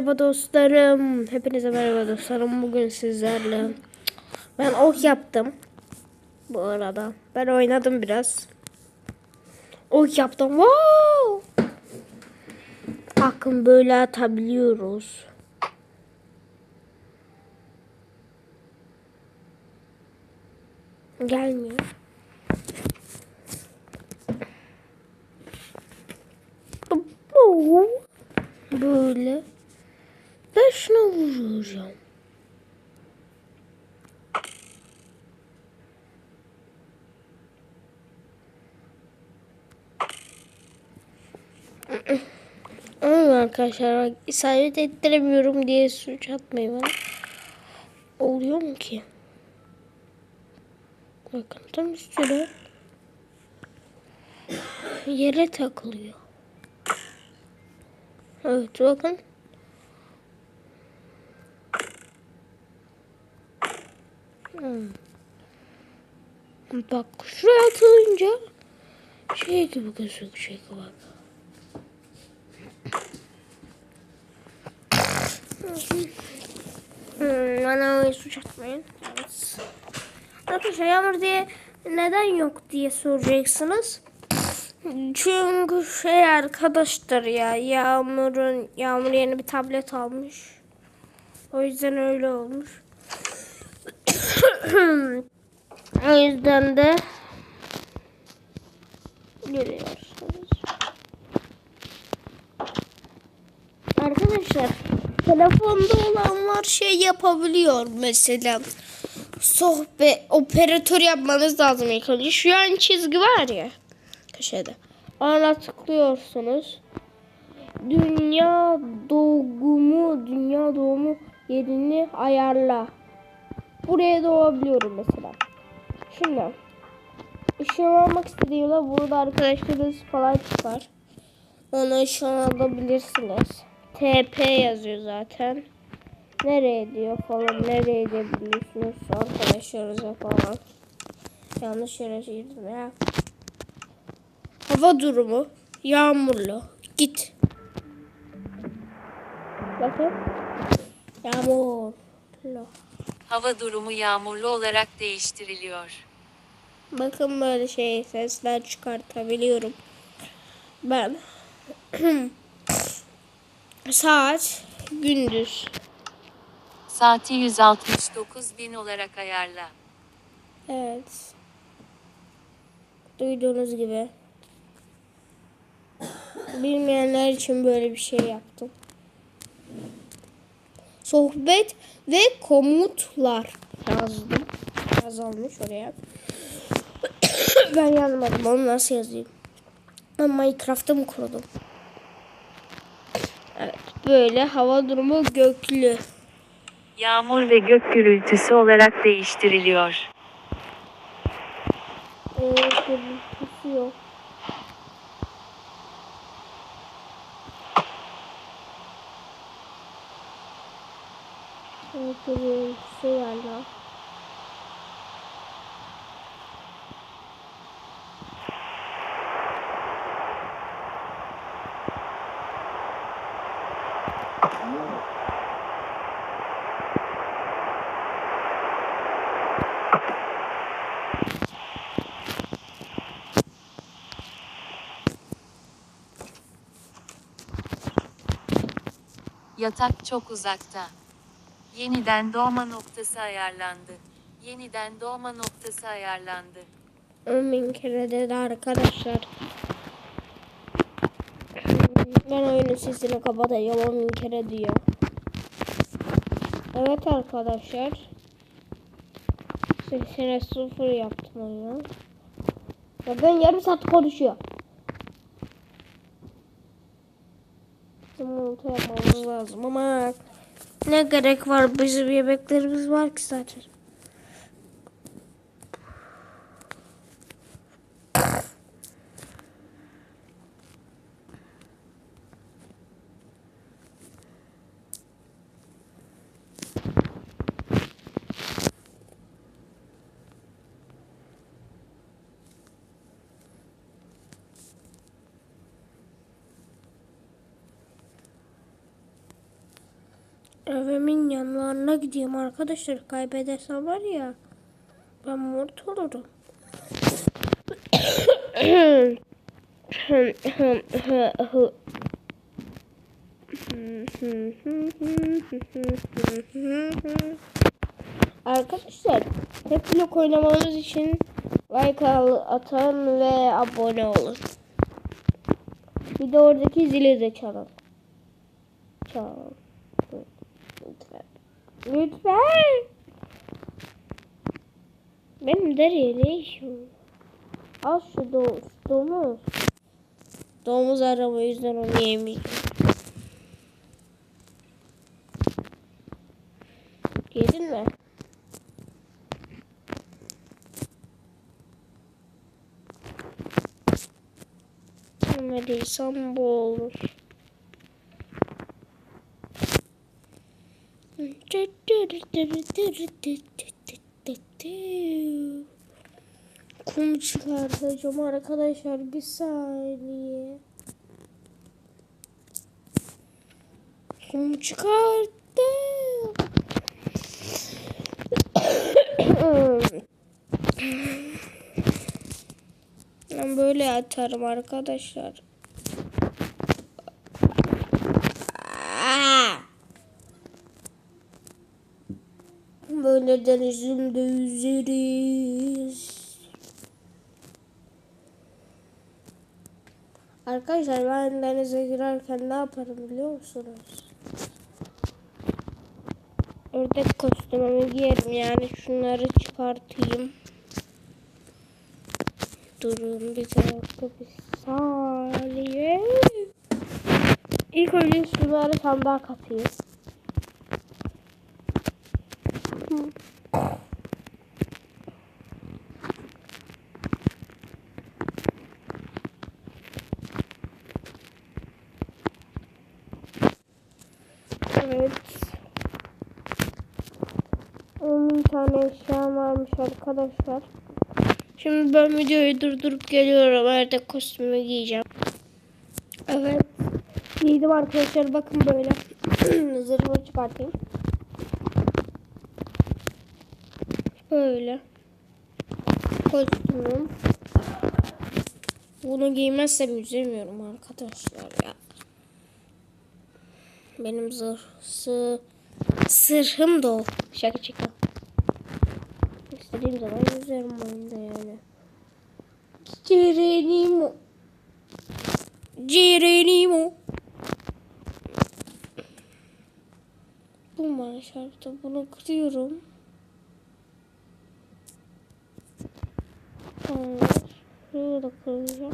Merhaba dostlarım. Hepinize merhaba dostlarım. Bugün sizlerle ben ok yaptım. Bu arada ben oynadım biraz. Ok yaptım. Wow! Bakın böyle atabiliyoruz. Gelmiyor. Böyle. Ben şuna vuracağım. Ama arkadaşlar bak, isabet ettiremiyorum diye suç atmayın bana. Oluyor mu ki? Bakın tam üstüne yere takılıyor. Evet bakın. Bak şuraya atılınca şey gibi gözükecek bak. Hmm, bana suç atmayın. Evet. Arkadaşlar yağmur diye neden yok diye soracaksınız. Çünkü şey arkadaşlar ya Yağmur'un Yağmur yeni bir tablet almış. O yüzden öyle olmuş. o yüzden de görüyorsunuz. Arkadaşlar telefonda olanlar şey yapabiliyor mesela sohbet operatör yapmanız lazım ilk önce. Şu an çizgi var ya köşede. Ona tıklıyorsunuz. Dünya doğumu, dünya doğumu yerini ayarla. Buraya doğabiliyorum mesela. Şimdi ışınlanmak istediğimde burada arkadaşlarınız falan çıkar. Onu ışınlanabilirsiniz. TP yazıyor zaten. Nereye diyor falan. Nereye gidebiliyorsunuz arkadaşlarınıza falan. Yanlış yere girdim ya. Hava durumu yağmurlu. Git. Bakın. Yağmurlu. Hava durumu yağmurlu olarak değiştiriliyor. Bakın böyle şey sesler çıkartabiliyorum. Ben saat gündüz. Saati 169 bin olarak ayarla. Evet. Duyduğunuz gibi. Bilmeyenler için böyle bir şey yaptım. Sohbet ve komutlar yazdım. Yazılmış oraya. ben yazmadım. Onu nasıl yazayım? Ben Minecraft'ta mı kurdum? Evet. Böyle hava durumu göklü. Yağmur ve gök gürültüsü olarak değiştiriliyor. Ee, gürültüsü yok. Gürültüsü var lan. Yatak çok uzakta. Yeniden doğma noktası ayarlandı. Yeniden doğma noktası ayarlandı. Bin kere dedi arkadaşlar. Ben oyunun sesini kapatacağım on bin kere diyor. Evet arkadaşlar. Sesine sıfır yaptım oyunu. Ya ben yarım saat konuşuyor. Yumurta yapmamız lazım ama ne gerek var bizim yemeklerimiz var ki zaten. Evimin yanlarına gideyim arkadaşlar. Kaybedersem var ya. Ben mort olurum. Arkadaşlar hep blok oynamamız için like atın ve abone olun. Bir de oradaki zili de çalın. Çalın. Lütfen. Benim nereye ne işim? Al şu do domuz. Domuz arama yüzden onu yemeyeceğim. Yedin mi? Yemediysem bu olur. Kum çıkartacağım arkadaşlar bir saniye. Kum çıkarttım. Ben böyle atarım arkadaşlar. Aa! Böyle denizimde yüzeriz. Arkadaşlar ben denize girerken ne yaparım biliyor musunuz? Ördek kostümümü giyerim yani şunları çıkartayım. Durun bir dakika bir saniye. İlk önce şunları sandığa katayım. Evet. 10 tane eşya varmış arkadaşlar. Şimdi ben videoyu durdurup geliyorum. Nerede kostümü giyeceğim. Evet. Giydim arkadaşlar. Bakın böyle. Zırhımı çıkartayım. Böyle. Kostümüm. Bunu giymezsem yüzemiyorum arkadaşlar ya. Benim zırh, sı, sırhım da o. Şaka şaka. İstediğim zaman yüzerim oyunda yani. Gerenimo. Gerenimo. Bu bana şarkıda bunu kırıyorum. Şurayı kıracağım.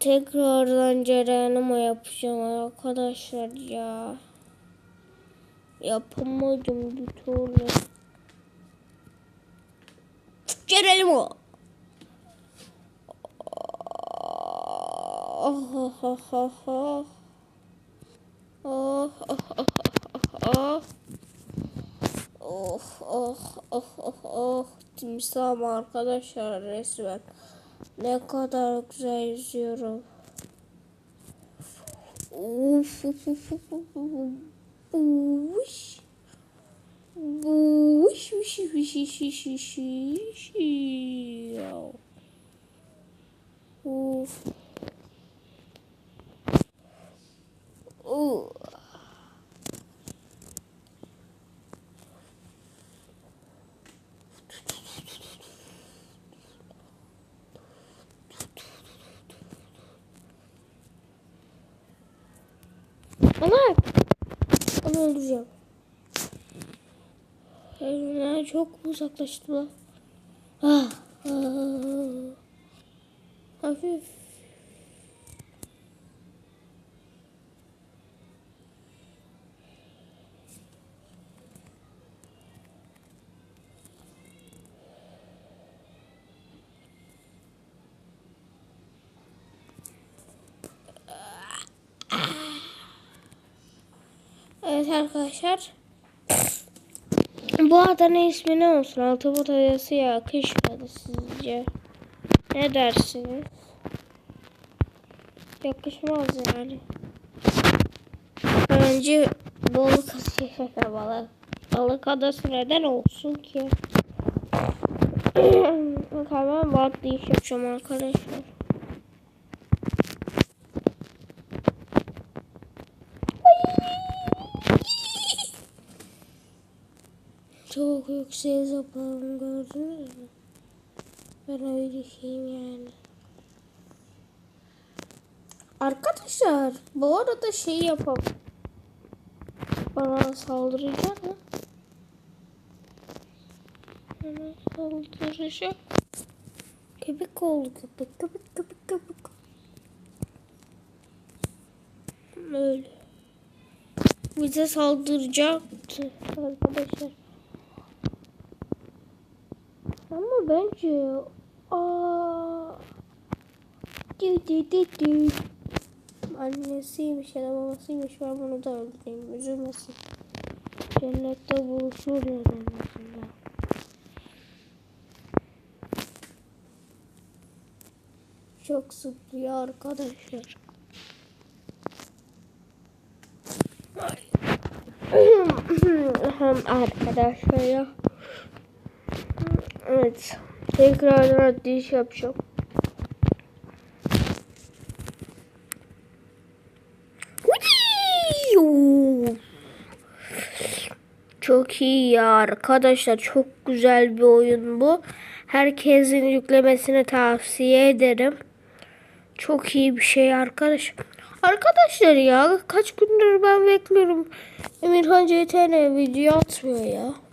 Tekrardan Ceren'ime yapacağım arkadaşlar ya. Yapamadım bir türlü. Ceren'im o. Oh oh oh oh oh. Oh oh oh oh oh. Oh oh oh oh oh. Timsahım arkadaşlar resmen. Ne kadar güzel yüzüyorum. Uf, uf, uf, uf, uf, uf. Uş. Uş, uş, uş, uş, uş, uş, uş. Yav. Uf. Onu öldüreceğim. Elimden çok uzaklaştılar. Ah, ah. Hafif. Evet arkadaşlar. Bu adanın ismi ne olsun? Altı adası ya kış adı sizce? Ne dersiniz? Yakışmaz yani. Bence balık şaka balık. Balık adası neden olsun ki? İş yapacağım arkadaşlar. Çok yüksek zıpladım gördünüz mü? Ben öyle şeyim yani. Arkadaşlar bu arada şey yapalım. Bana saldıracak mı? Bana saldıracak. Köpek oldu köpek köpek köpek köpek. Öyle. Bize saldıracaktı arkadaşlar. Ama bence aa dü dü dü dü. Annesiymiş ya da babasıymış ben bunu da öldüreyim üzülmesin. Cennette buluşurlar en azından. Çok zıplıyor arkadaşlar. Arkadaşlar ya. Evet. Tekrardan atlayış yapacağım. Çok iyi ya arkadaşlar. Çok güzel bir oyun bu. Herkesin yüklemesini tavsiye ederim. Çok iyi bir şey arkadaş. Arkadaşlar ya kaç gündür ben bekliyorum. Emirhan CTN video atmıyor ya.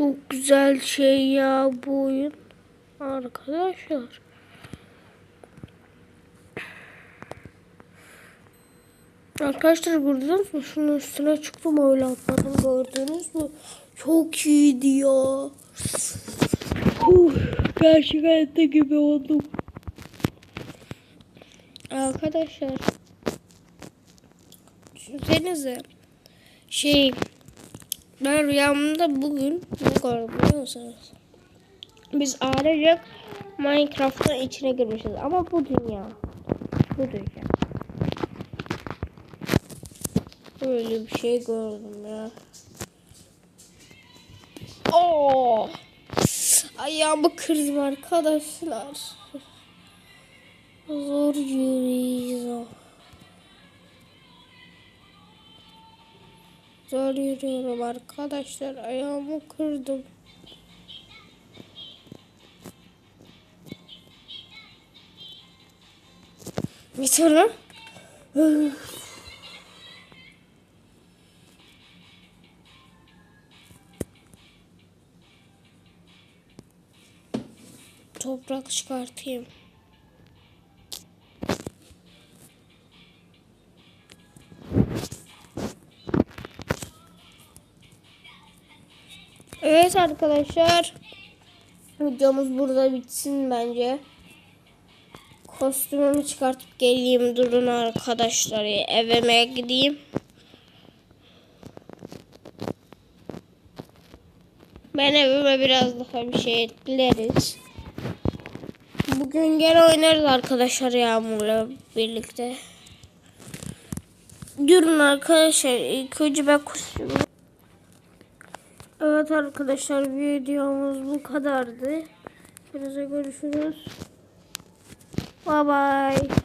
Çok güzel şey ya bu oyun. Arkadaşlar. Arkadaşlar gördünüz mü? Şunun üstüne çıktım öyle atladım gördünüz mü? Çok iyiydi ya. Uf, gerçekten gibi oldum. Arkadaşlar. Düşünsenize. Şey. Ben rüyamda bugün gördüm biliyor musunuz? Biz ailecek Minecraft'ın içine girmişiz. Ama bu dünya. Bu dünya. Böyle bir şey gördüm ya. Oo! Ayağımı kırdım arkadaşlar. Zor yürüyor. Zor yürüyorum arkadaşlar. Ayağımı kırdım. Bir sonra toprak çıkartayım. Evet arkadaşlar. Videomuz burada bitsin bence. Kostümümü çıkartıp geleyim. Durun arkadaşlar. Evime gideyim. Ben evime biraz daha bir şey ekleriz. Bugün gene oynarız arkadaşlar Yağmur'la birlikte. Durun arkadaşlar. İlk önce ben kostümü Arkadaşlar videomuz bu kadardı. Hepinize görüşürüz. Bye bye.